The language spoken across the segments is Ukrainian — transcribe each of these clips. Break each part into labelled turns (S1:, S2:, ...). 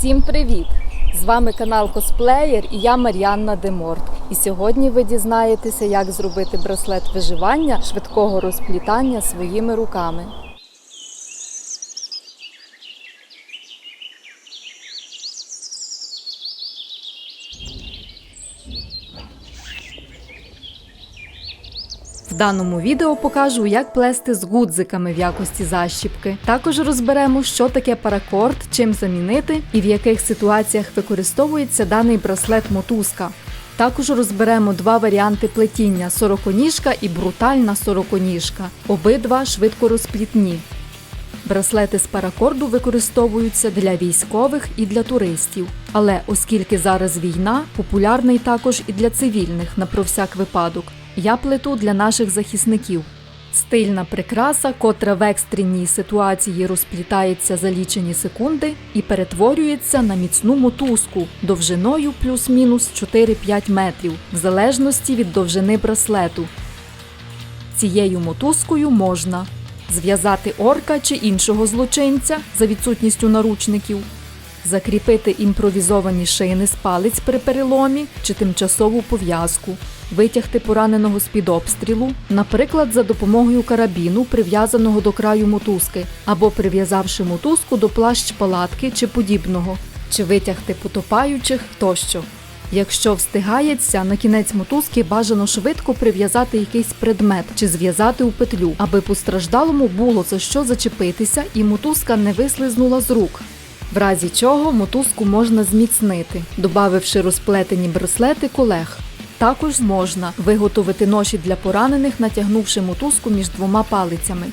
S1: Всім привіт! З вами канал Косплеєр і я Мар'янна Деморт. І сьогодні ви дізнаєтеся, як зробити браслет виживання швидкого розплітання своїми руками. Даному відео покажу, як плести з гудзиками в якості защіпки. Також розберемо, що таке паракорд, чим замінити і в яких ситуаціях використовується даний браслет мотузка. Також розберемо два варіанти плетіння сороконіжка і брутальна сороконіжка. Обидва швидкорозплітні. Браслети з паракорду використовуються для військових і для туристів. Але оскільки зараз війна, популярний також і для цивільних на про всяк випадок. Я плету для наших захисників. Стильна прикраса, котра в екстреній ситуації розплітається за лічені секунди і перетворюється на міцну мотузку довжиною плюс-мінус 4-5 метрів, в залежності від довжини браслету. Цією мотузкою можна зв'язати орка чи іншого злочинця за відсутністю наручників, закріпити імпровізовані шини з палець при переломі чи тимчасову пов'язку, витягти пораненого з-під обстрілу, наприклад, за допомогою карабіну, прив'язаного до краю мотузки, або прив'язавши мотузку до плащ палатки чи подібного, чи витягти потопаючих тощо. Якщо встигається, на кінець мотузки бажано швидко прив'язати якийсь предмет чи зв'язати у петлю, аби постраждалому було за що зачепитися і мотузка не вислизнула з рук. В разі чого мотузку можна зміцнити, додавивши розплетені браслети колег. Також можна виготовити ноші для поранених, натягнувши мотузку між двома палицями.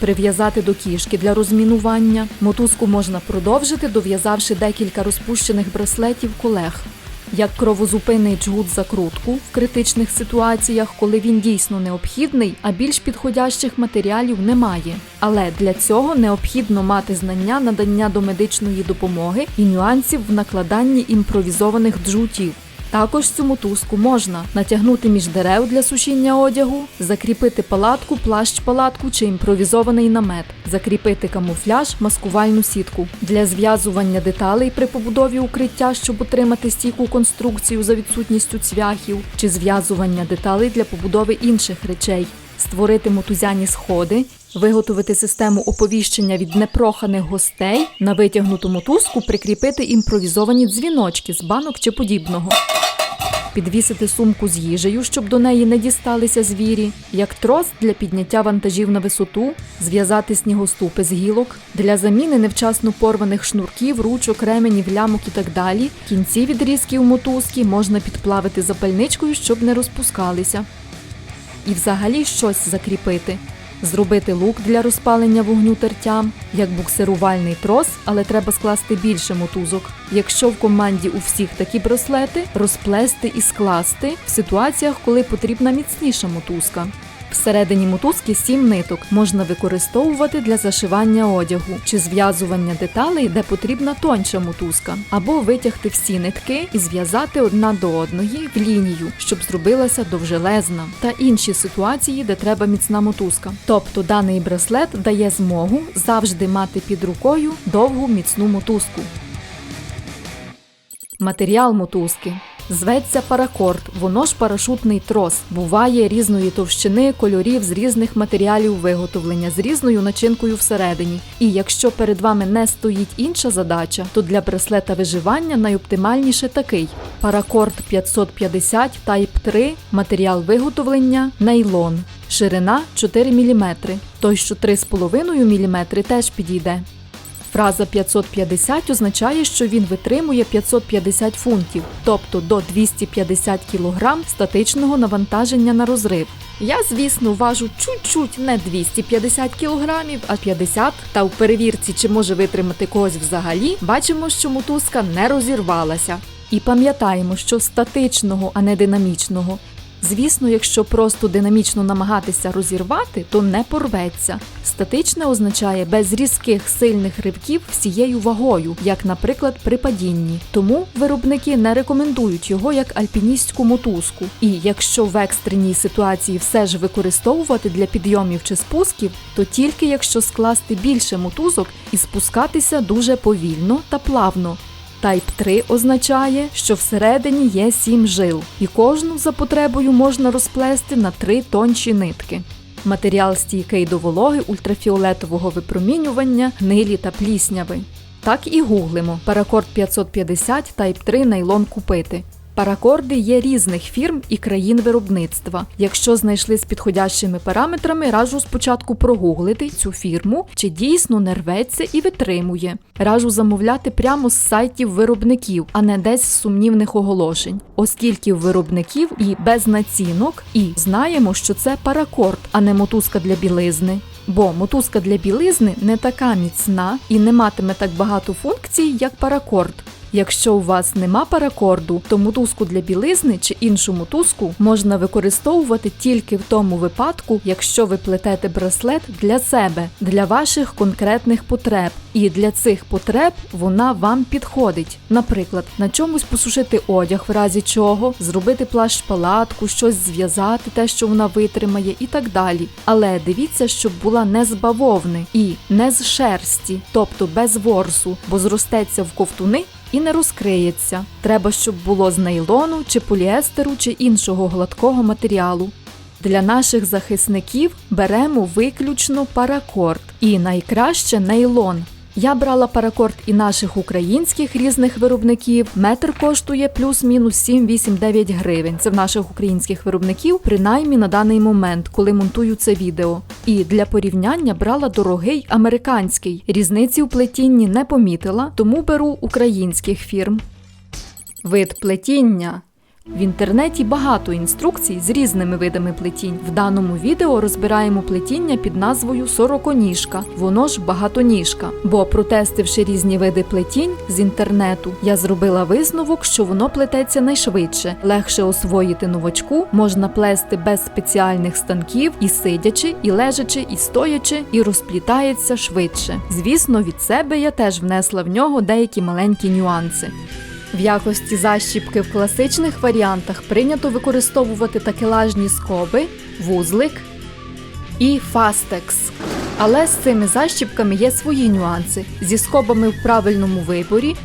S1: Прив'язати до кішки для розмінування. Мотузку можна продовжити, дов'язавши декілька розпущених браслетів колег. Як кровозупинний джгут закрутку в критичних ситуаціях, коли він дійсно необхідний, а більш підходящих матеріалів немає. Але для цього необхідно мати знання надання домедичної допомоги і нюансів в накладанні імпровізованих джгутів. Також цю мотузку можна натягнути між дерев для сушіння одягу, закріпити палатку, плащ-палатку чи імпровізований намет, закріпити камуфляж, маскувальну сітку для зв'язування деталей при побудові укриття, щоб отримати стійку конструкцію за відсутністю цвяхів, чи зв'язування деталей для побудови інших речей, створити мотузяні сходи. Виготовити систему оповіщення від непроханих гостей, на витягнуту мотузку прикріпити імпровізовані дзвіночки з банок чи подібного підвісити сумку з їжею, щоб до неї не дісталися звірі, як трос для підняття вантажів на висоту, зв'язати снігоступи з гілок, для заміни невчасно порваних шнурків, ручок, ременів, лямок і так далі. Кінці відрізків мотузки можна підплавити запальничкою, щоб не розпускалися. І взагалі щось закріпити. Зробити лук для розпалення вогню тертям, як буксирувальний трос, але треба скласти більше мотузок. Якщо в команді у всіх такі браслети, розплести і скласти в ситуаціях, коли потрібна міцніша мотузка. Всередині мотузки сім ниток можна використовувати для зашивання одягу чи зв'язування деталей, де потрібна тонша мотузка, або витягти всі нитки і зв'язати одна до одної в лінію, щоб зробилася довжелезна, та інші ситуації, де треба міцна мотузка. Тобто даний браслет дає змогу завжди мати під рукою довгу міцну мотузку. Матеріал мотузки. Зветься паракорд, воно ж парашутний трос. Буває різної товщини, кольорів з різних матеріалів виготовлення, з різною начинкою всередині. І якщо перед вами не стоїть інша задача, то для браслета виживання найоптимальніше такий: паракорд 550 Type 3, матеріал виготовлення нейлон, ширина 4 мм. Той, що 3,5 мм теж підійде. Фраза 550 означає, що він витримує 550 фунтів, тобто до 250 кг статичного навантаження на розрив. Я, звісно, важу чуть-чуть не 250 кг, а 50, та у перевірці, чи може витримати когось взагалі, бачимо, що мотузка не розірвалася. І пам'ятаємо, що статичного, а не динамічного. Звісно, якщо просто динамічно намагатися розірвати, то не порветься. Статичне означає без різких сильних ривків всією вагою, як, наприклад, при падінні. Тому виробники не рекомендують його як альпіністську мотузку. І якщо в екстреній ситуації все ж використовувати для підйомів чи спусків, то тільки якщо скласти більше мотузок і спускатися дуже повільно та плавно. Type 3 означає, що всередині є 7 жил, і кожну за потребою можна розплести на 3 тонші нитки. Матеріал стійкий до вологи, ультрафіолетового випромінювання, гнилі та плісняви. Так і гуглимо паракорд 550 Type 3 нейлон купити. Паракорди є різних фірм і країн виробництва. Якщо знайшли з підходящими параметрами, раджу спочатку прогуглити цю фірму, чи дійсно не рветься і витримує. Раджу замовляти прямо з сайтів виробників, а не десь з сумнівних оголошень, оскільки в виробників і без націнок, і знаємо, що це паракорд, а не мотузка для білизни. Бо мотузка для білизни не така міцна і не матиме так багато функцій, як паракорд. Якщо у вас нема паракорду, то мотузку для білизни чи іншу мотузку можна використовувати тільки в тому випадку, якщо ви плетете браслет для себе, для ваших конкретних потреб. І для цих потреб вона вам підходить. Наприклад, на чомусь посушити одяг, в разі чого, зробити плащ палатку, щось зв'язати, те, що вона витримає, і так далі. Але дивіться, щоб була не з бавовни і не з шерсті, тобто без ворсу, бо зростеться в ковтуни і не розкриється. Треба, щоб було з нейлону чи поліестеру чи іншого гладкого матеріалу. Для наших захисників беремо виключно паракорд і найкраще нейлон. Я брала паракорд і наших українських різних виробників. Метр коштує плюс-мінус 7-8-9 гривень. Це в наших українських виробників, принаймні на даний момент, коли монтую це відео. І для порівняння брала дорогий американський. Різниці у плетінні не помітила, тому беру українських фірм. Вид плетіння. В інтернеті багато інструкцій з різними видами плетінь. В даному відео розбираємо плетіння під назвою сороконіжка, воно ж багатоніжка. Бо протестивши різні види плетінь з інтернету, я зробила висновок, що воно плететься найшвидше, легше освоїти новачку, можна плести без спеціальних станків і сидячи, і лежачи, і стоячи, і розплітається швидше. Звісно, від себе я теж внесла в нього деякі маленькі нюанси. В якості защіпки в класичних варіантах прийнято використовувати такелажні скоби, вузлик і фастекс. Але з цими защіпками є свої нюанси зі скобами в правильному виборі,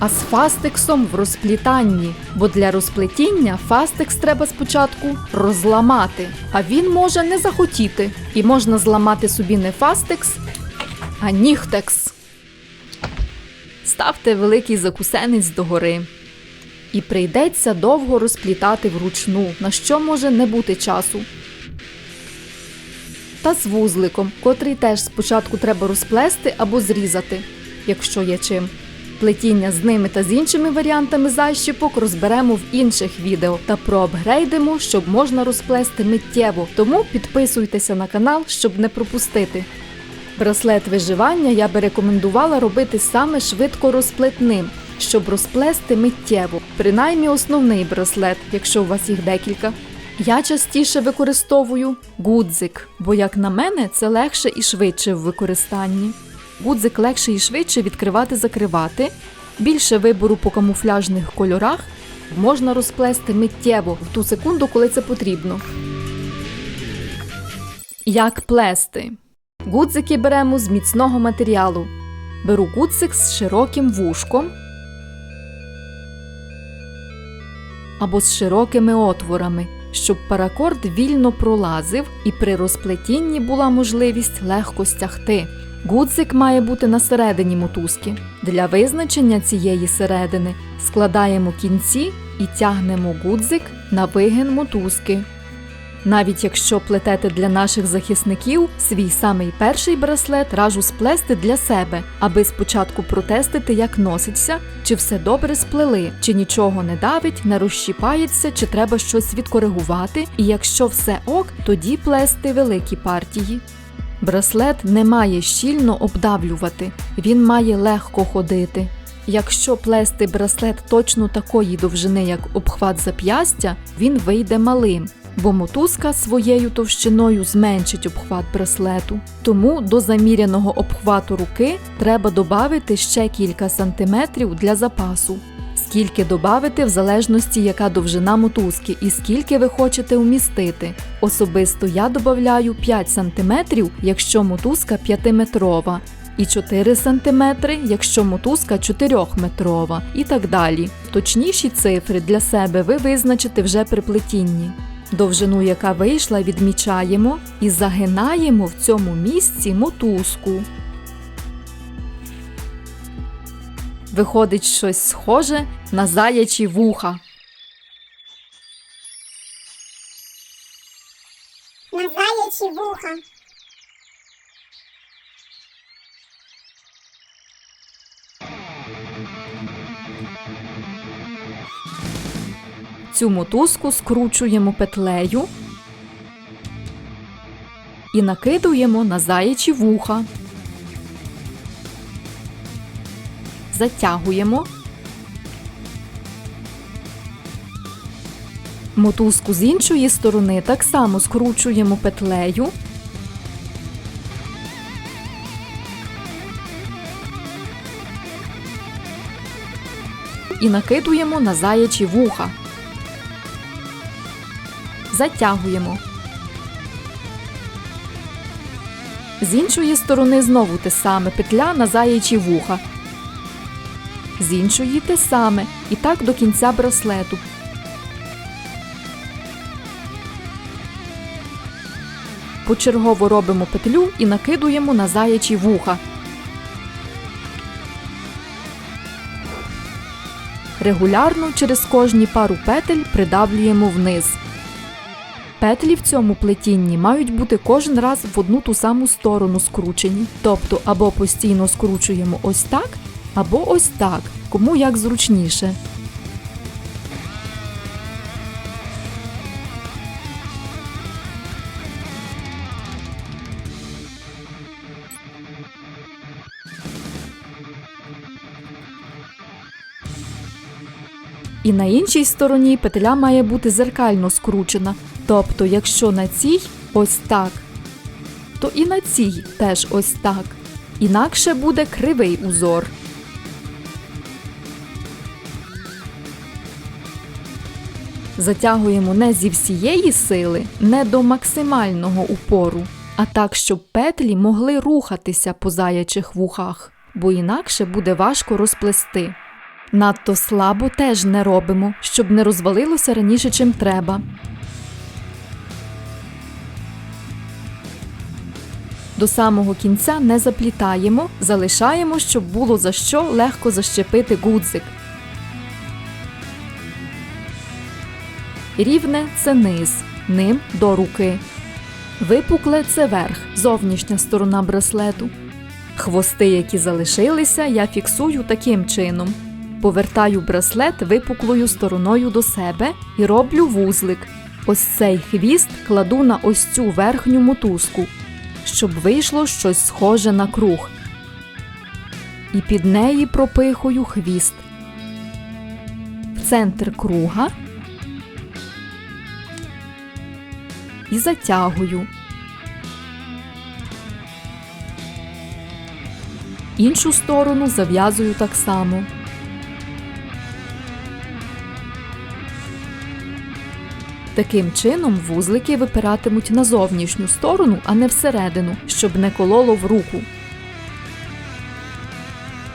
S1: а з фастексом в розплітанні. Бо для розплетіння фастекс треба спочатку розламати, а він може не захотіти. І можна зламати собі не фастекс, а нігтекс. Ставте великий закусенець догори. І прийдеться довго розплітати вручну, на що може не бути часу. Та з вузликом, котрий теж спочатку треба розплести або зрізати, якщо є чим. Плетіння з ними та з іншими варіантами защіпок розберемо в інших відео та проапгрейдимо, щоб можна розплести миттєво. Тому підписуйтеся на канал, щоб не пропустити. Браслет виживання я би рекомендувала робити саме швидко розплетним, щоб розплести миттєво, принаймні основний браслет, якщо у вас їх декілька. Я частіше використовую гудзик, бо, як на мене, це легше і швидше в використанні. Гудзик легше і швидше відкривати-закривати, більше вибору по камуфляжних кольорах можна розплести миттєво в ту секунду, коли це потрібно. Як плести? Гудзики беремо з міцного матеріалу. Беру гудзик з широким вушком або з широкими отворами, щоб паракорд вільно пролазив і при розплетінні була можливість легко стягти. Гудзик має бути на середині мотузки. Для визначення цієї середини складаємо кінці і тягнемо гудзик на вигин мотузки. Навіть якщо плетете для наших захисників свій самий перший браслет раджу сплести для себе, аби спочатку протестити, як носиться, чи все добре сплели, чи нічого не давить, не розщіпається, чи треба щось відкоригувати, і якщо все ок, тоді плести великі партії. Браслет не має щільно обдавлювати, він має легко ходити. Якщо плести браслет точно такої довжини, як обхват зап'ястя, він вийде малим, бо мотузка своєю товщиною зменшить обхват браслету. Тому до заміряного обхвату руки треба додати ще кілька сантиметрів для запасу. Скільки додати в залежності, яка довжина мотузки і скільки ви хочете вмістити. Особисто я додаю 5 см, якщо мотузка 5-метрова, і 4 см, якщо мотузка 4-метрова, і так далі. Точніші цифри для себе ви визначите вже при плетінні. Довжину, яка вийшла, відмічаємо і загинаємо в цьому місці мотузку. Виходить щось схоже на заячі вуха.
S2: на заячі вуха.
S1: Цю мотузку скручуємо петлею і накидуємо на заячі вуха. Затягуємо. Мотузку з іншої сторони так само скручуємо петлею. І накидуємо на заячі вуха. Затягуємо. З іншої сторони знову те саме петля на заячі вуха. З іншої те саме. І так до кінця браслету. Почергово робимо петлю і накидуємо на заячі вуха. Регулярно через кожні пару петель придавлюємо вниз. Петлі в цьому плетінні мають бути кожен раз в одну ту саму сторону скручені. Тобто або постійно скручуємо ось так, або ось так, кому як зручніше. І на іншій стороні петля має бути зеркально скручена. Тобто, якщо на цій ось так, то і на цій теж ось так. Інакше буде кривий узор. Затягуємо не зі всієї сили, не до максимального упору, а так, щоб петлі могли рухатися по заячих вухах, бо інакше буде важко розплести. Надто слабо теж не робимо, щоб не розвалилося раніше, чим треба. До самого кінця не заплітаємо, залишаємо, щоб було за що легко защепити гудзик. Рівне це низ, ним до руки. Випукле це верх, зовнішня сторона браслету. Хвости, які залишилися, я фіксую таким чином. Повертаю браслет випуклою стороною до себе і роблю вузлик. Ось цей хвіст кладу на ось цю верхню мотузку, щоб вийшло щось схоже на круг. І під неї пропихую хвіст. В центр круга і затягую. Іншу сторону зав'язую так само. Таким чином вузлики випиратимуть на зовнішню сторону, а не всередину, щоб не кололо в руку.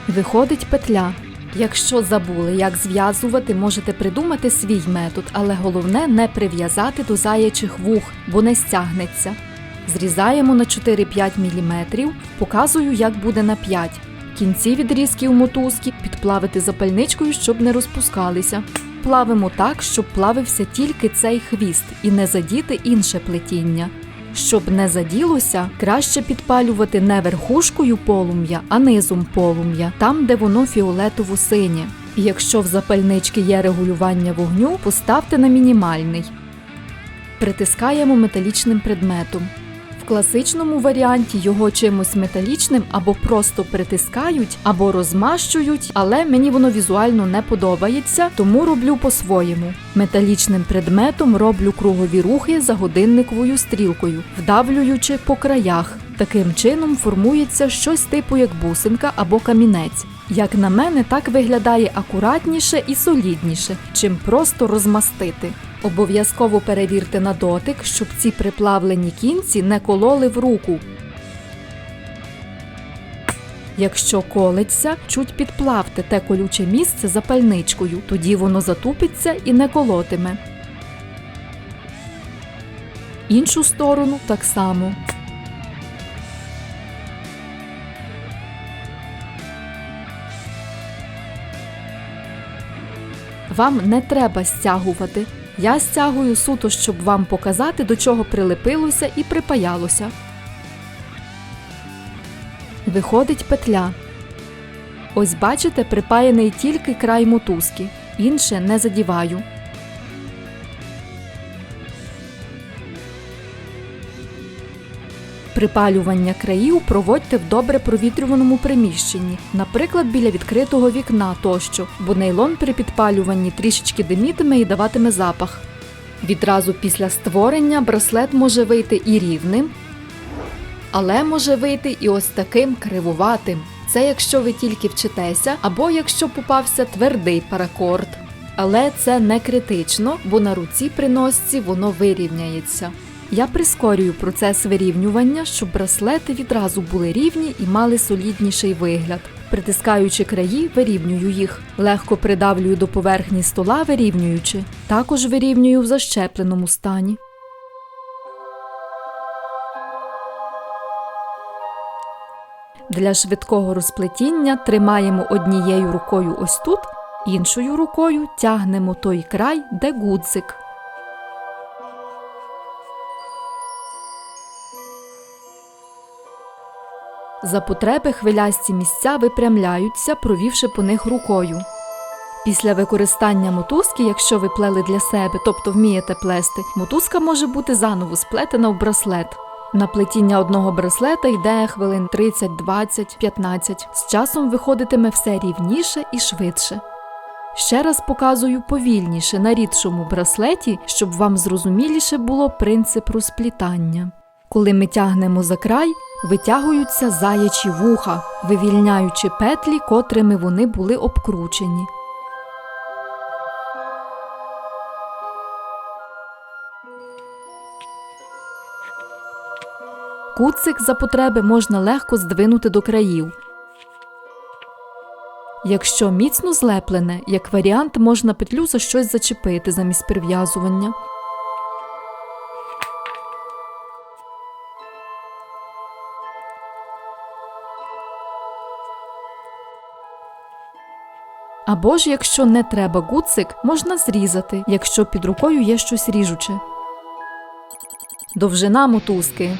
S1: Виходить петля. Якщо забули, як зв'язувати, можете придумати свій метод, але головне не прив'язати до заячих вух, бо не стягнеться. Зрізаємо на 4-5 мм, показую, як буде на 5. Кінці відрізків мотузки підплавити запальничкою, щоб не розпускалися. Плавимо так, щоб плавився тільки цей хвіст і не задіти інше плетіння. Щоб не заділося, краще підпалювати не верхушкою полум'я, а низом полум'я, там, де воно фіолетово-синє. Якщо в запальнички є регулювання вогню, поставте на мінімальний. Притискаємо металічним предметом. Класичному варіанті його чимось металічним або просто притискають, або розмащують, але мені воно візуально не подобається, тому роблю по-своєму. Металічним предметом роблю кругові рухи за годинниковою стрілкою, вдавлюючи по краях. Таким чином формується щось типу як бусинка або камінець. Як на мене, так виглядає акуратніше і солідніше, чим просто розмастити. Обов'язково перевірте на дотик, щоб ці приплавлені кінці не кололи в руку. Якщо колеться, чуть підплавте те колюче місце запальничкою, тоді воно затупиться і не колотиме. Іншу сторону так само. Вам не треба стягувати. Я стягую суто, щоб вам показати, до чого прилепилося і припаялося. Виходить петля. Ось бачите, припаяний тільки край мотузки, інше не задіваю. Припалювання країв проводьте в добре провітрюваному приміщенні, наприклад, біля відкритого вікна тощо, бо нейлон при підпалюванні трішечки димітиме і даватиме запах. Відразу після створення браслет може вийти і рівним, але може вийти і ось таким кривуватим. Це якщо ви тільки вчитеся, або якщо попався твердий паракорд. Але це не критично, бо на руці при носці воно вирівняється. Я прискорюю процес вирівнювання, щоб браслети відразу були рівні і мали солідніший вигляд. Притискаючи краї, вирівнюю їх. Легко придавлюю до поверхні стола, вирівнюючи. Також вирівнюю в защепленому стані. Для швидкого розплетіння тримаємо однією рукою ось тут, іншою рукою тягнемо той край, де гудзик. За потреби хвилясті місця випрямляються, провівши по них рукою. Після використання мотузки, якщо ви плели для себе, тобто вмієте плести, мотузка може бути заново сплетена в браслет. На плетіння одного браслета йде хвилин 30, 20, 15. З часом виходитиме все рівніше і швидше. Ще раз показую повільніше на рідшому браслеті, щоб вам зрозуміліше було принцип розплітання. Коли ми тягнемо за край, витягуються заячі вуха, вивільняючи петлі, котрими вони були обкручені. Куцик за потреби можна легко здвинути до країв. Якщо міцно злеплене, як варіант, можна петлю за щось зачепити замість прив'язування. Або ж, якщо не треба гуцик, можна зрізати, якщо під рукою є щось ріжуче. Довжина мотузки.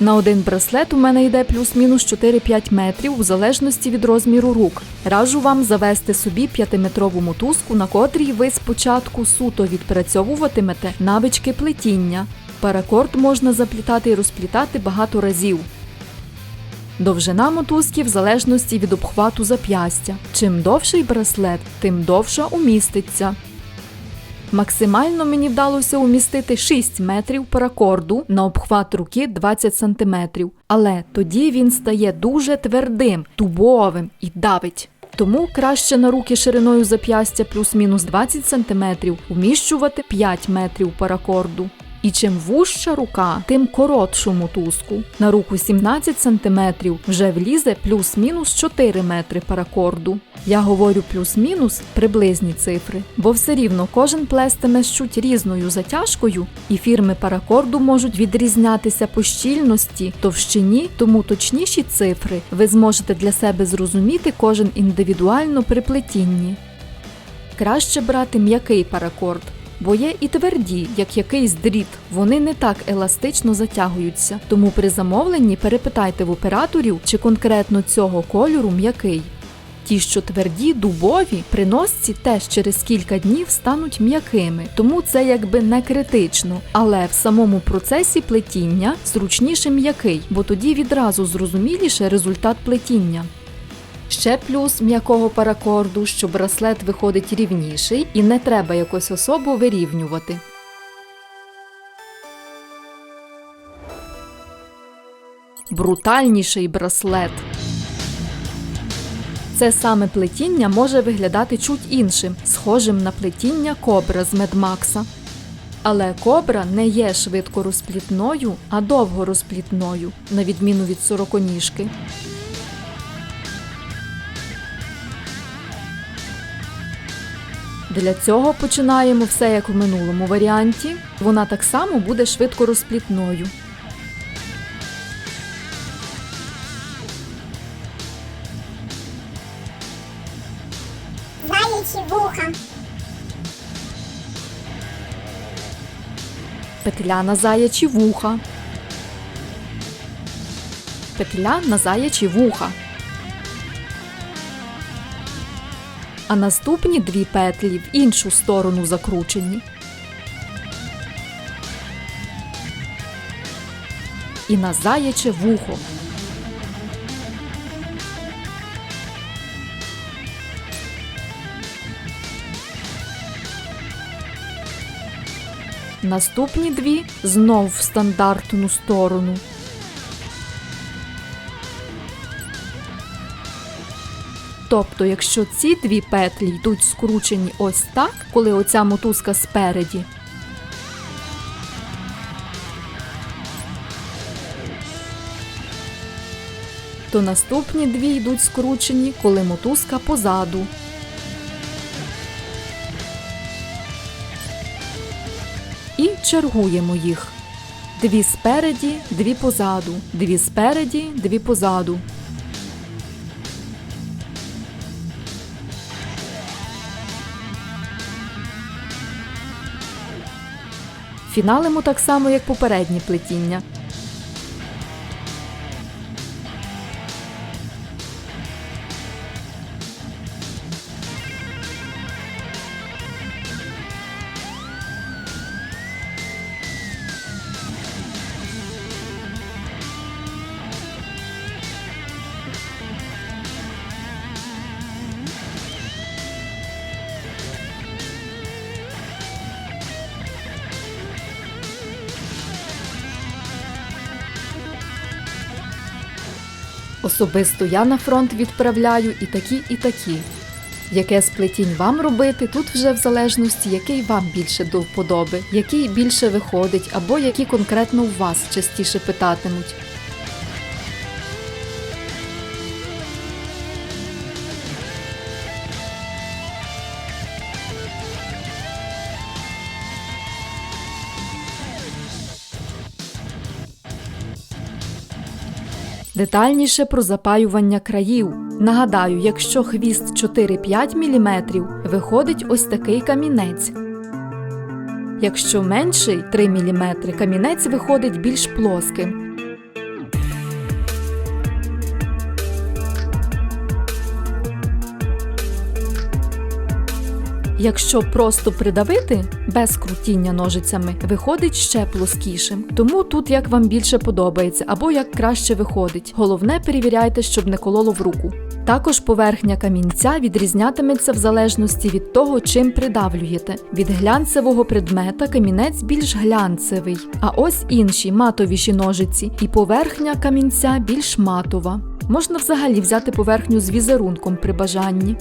S1: На один браслет у мене йде плюс-мінус 4-5 метрів у залежності від розміру рук. Раджу вам завести собі 5-метрову мотузку, на котрій ви спочатку суто відпрацьовуватимете навички плетіння. Паракорд можна заплітати і розплітати багато разів. Довжина мотузки в залежності від обхвату зап'ястя. Чим довший браслет, тим довша уміститься. Максимально мені вдалося умістити 6 метрів паракорду на обхват руки 20 см. Але тоді він стає дуже твердим, тубовим і давить. Тому краще на руки шириною зап'ястя плюс-мінус 20 см уміщувати 5 метрів паракорду. І чим вужча рука, тим коротшу мотузку. На руку 17 см вже влізе плюс-мінус 4 метри паракорду. Я говорю плюс-мінус приблизні цифри, бо все рівно кожен плестиме з чуть різною затяжкою, і фірми паракорду можуть відрізнятися по щільності, товщині, тому точніші цифри ви зможете для себе зрозуміти кожен індивідуально при плетінні. Краще брати м'який паракорд, бо є і тверді, як якийсь дріт, вони не так еластично затягуються. Тому при замовленні перепитайте в операторів, чи конкретно цього кольору м'який. Ті, що тверді, дубові, при носці теж через кілька днів стануть м'якими, тому це якби не критично. Але в самому процесі плетіння зручніше м'який, бо тоді відразу зрозуміліше результат плетіння. Ще плюс м'якого паракорду, що браслет виходить рівніший і не треба якось особо вирівнювати. Брутальніший браслет. Це саме плетіння може виглядати чуть іншим, схожим на плетіння кобра з медмакса. Але кобра не є швидко розплітною, а довго розплітною, на відміну від сороконіжки. Для цього починаємо все як в минулому варіанті. Вона так само буде швидко розплітною.
S2: Заячі вуха.
S1: Петля на заячі вуха. Петля на заячі вуха. А наступні дві петлі в іншу сторону закручені. І на заяче вухо. Наступні дві знов в стандартну сторону. Тобто, якщо ці дві петлі йдуть скручені ось так, коли оця мотузка спереді, то наступні дві йдуть скручені, коли мотузка позаду. І чергуємо їх. Дві спереді, дві позаду, дві спереді, дві позаду. Фіналимо так само, як попереднє плетіння. Особисто я на фронт відправляю і такі, і такі. Яке з плетінь вам робити, тут вже в залежності, який вам більше до вподоби, який більше виходить, або які конкретно у вас частіше питатимуть. Детальніше про запаювання країв. Нагадаю, якщо хвіст 4-5 мм, виходить ось такий камінець. Якщо менший 3 мм, камінець виходить більш плоским. Якщо просто придавити без крутіння ножицями, виходить ще плоскішим. Тому тут як вам більше подобається або як краще виходить. Головне перевіряйте, щоб не кололо в руку. Також поверхня камінця відрізнятиметься в залежності від того, чим придавлюєте. Від глянцевого предмета камінець більш глянцевий, а ось інші матовіші ножиці, і поверхня камінця більш матова. Можна взагалі взяти поверхню з візерунком при бажанні.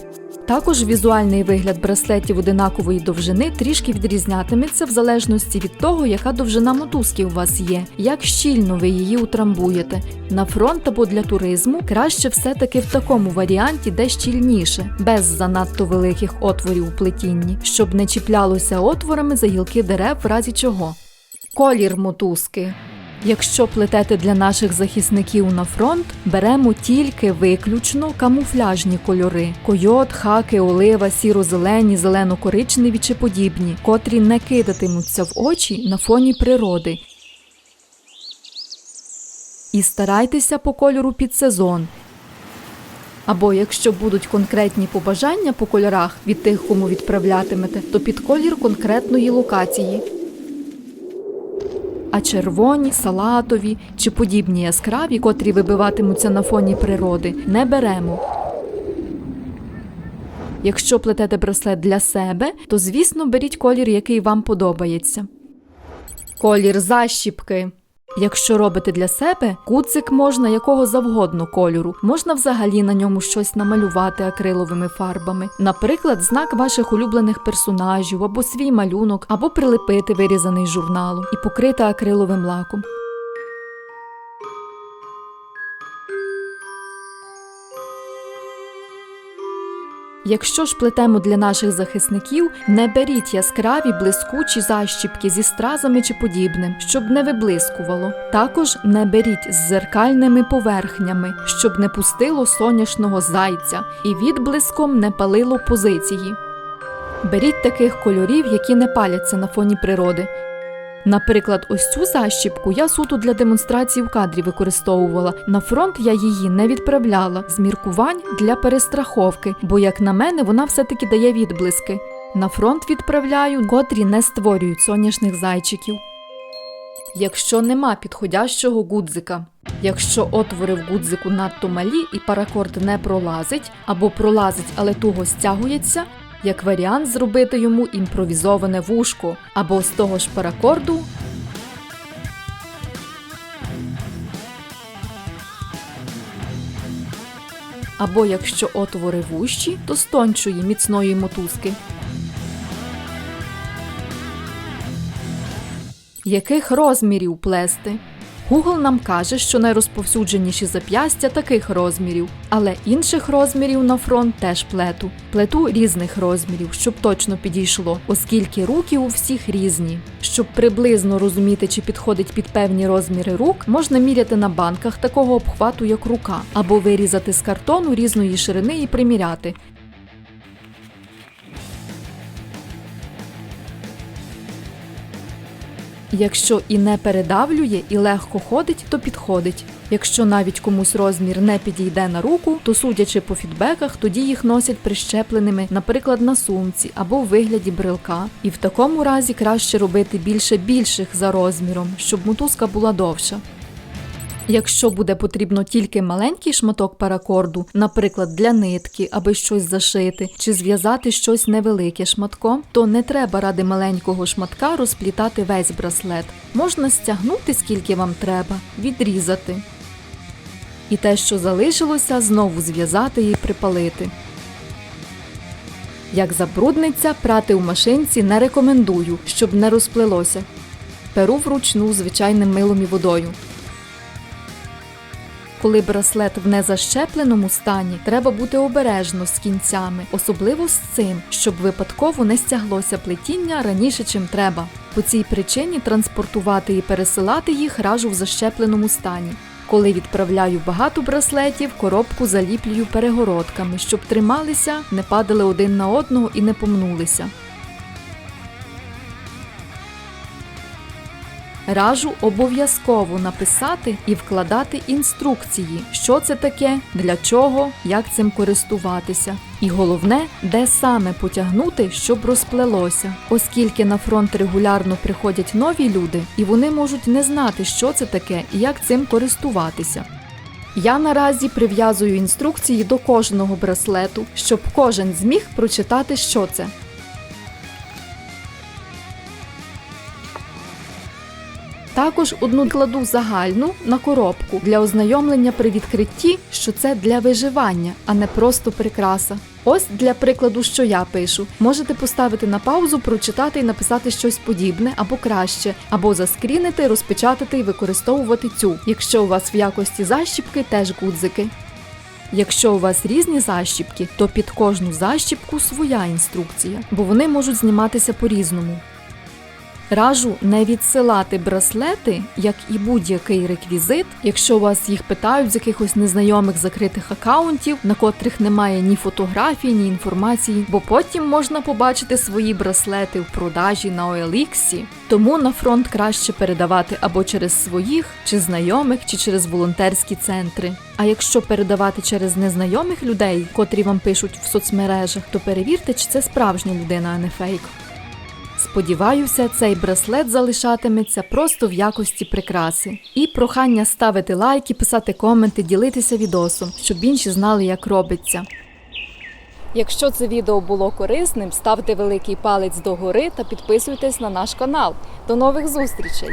S1: Також візуальний вигляд браслетів одинакової довжини трішки відрізнятиметься в залежності від того, яка довжина мотузки у вас є, як щільно ви її утрамбуєте. На фронт або для туризму краще все-таки в такому варіанті, де щільніше, без занадто великих отворів у плетінні, щоб не чіплялося отворами за гілки дерев в разі чого. Колір мотузки. Якщо плетете для наших захисників на фронт, беремо тільки виключно камуфляжні кольори: койот, хаки, олива, сіро-зелені, зелено-коричневі чи подібні, котрі не кидатимуться в очі на фоні природи. І старайтеся по кольору під сезон. Або якщо будуть конкретні побажання по кольорах від тих, кому відправлятимете, то під колір конкретної локації а червоні, салатові чи подібні яскраві, котрі вибиватимуться на фоні природи, не беремо. Якщо плетете браслет для себе, то звісно беріть колір, який вам подобається. Колір защіпки. Якщо робите для себе, куцик можна якого завгодно кольору, можна взагалі на ньому щось намалювати акриловими фарбами, наприклад, знак ваших улюблених персонажів, або свій малюнок, або прилепити вирізаний журналу і покрити акриловим лаком. Якщо ж плетемо для наших захисників, не беріть яскраві блискучі защіпки зі стразами чи подібним, щоб не виблискувало. Також не беріть з зеркальними поверхнями, щоб не пустило соняшного зайця і відблиском не палило позиції. Беріть таких кольорів, які не паляться на фоні природи. Наприклад, ось цю защіпку я суто для демонстрації в кадрі використовувала. На фронт я її не відправляла з міркувань для перестраховки, бо, як на мене, вона все-таки дає відблиски. На фронт відправляю, котрі не створюють соняшних зайчиків. Якщо нема підходящого гудзика, якщо отвори в гудзику надто малі і паракорд не пролазить, або пролазить, але туго стягується, як варіант зробити йому імпровізоване вушко, або з того ж паракорду або якщо отвори вущі, то з тончої міцної мотузки. Яких розмірів плести? Google нам каже, що найрозповсюдженіші зап'ястя таких розмірів, але інших розмірів на фронт теж плету. Плету різних розмірів, щоб точно підійшло, оскільки руки у всіх різні. Щоб приблизно розуміти, чи підходить під певні розміри рук, можна міряти на банках такого обхвату, як рука, або вирізати з картону різної ширини і приміряти. Якщо і не передавлює, і легко ходить, то підходить. Якщо навіть комусь розмір не підійде на руку, то судячи по фідбеках, тоді їх носять прищепленими, наприклад, на сумці або в вигляді брелка. І в такому разі краще робити більше більших за розміром, щоб мотузка була довша. Якщо буде потрібно тільки маленький шматок паракорду, наприклад, для нитки, аби щось зашити, чи зв'язати щось невелике шматком, то не треба ради маленького шматка розплітати весь браслет. Можна стягнути скільки вам треба, відрізати. І те, що залишилося, знову зв'язати і припалити. Як забрудниться, прати у машинці не рекомендую, щоб не розплелося. Перу вручну звичайним милом і водою. Коли браслет в незащепленому стані, треба бути обережно з кінцями, особливо з цим, щоб випадково не стяглося плетіння раніше, чим треба. По цій причині транспортувати і пересилати їх раджу в защепленому стані. Коли відправляю багато браслетів, коробку заліплюю перегородками, щоб трималися, не падали один на одного і не помнулися. Раджу обов'язково написати і вкладати інструкції, що це таке, для чого, як цим користуватися. І головне, де саме потягнути, щоб розплелося, оскільки на фронт регулярно приходять нові люди, і вони можуть не знати, що це таке і як цим користуватися. Я наразі прив'язую інструкції до кожного браслету, щоб кожен зміг прочитати, що це. Також одну кладу загальну на коробку для ознайомлення при відкритті, що це для виживання, а не просто прикраса. Ось для прикладу, що я пишу. Можете поставити на паузу, прочитати і написати щось подібне або краще, або заскрінити, розпечатати і використовувати цю, якщо у вас в якості защіпки теж гудзики. Якщо у вас різні защіпки, то під кожну защіпку своя інструкція, бо вони можуть зніматися по-різному. Раджу не відсилати браслети, як і будь-який реквізит, якщо вас їх питають з якихось незнайомих закритих акаунтів, на котрих немає ні фотографій, ні інформації, бо потім можна побачити свої браслети в продажі на OLX. Тому на фронт краще передавати або через своїх, чи знайомих, чи через волонтерські центри. А якщо передавати через незнайомих людей, котрі вам пишуть в соцмережах, то перевірте, чи це справжня людина, а не фейк. Сподіваюся, цей браслет залишатиметься просто в якості прикраси. І прохання ставити лайки, писати коменти, ділитися відосом, щоб інші знали, як робиться. Якщо це відео було корисним, ставте великий палець догори та підписуйтесь на наш канал. До нових зустрічей!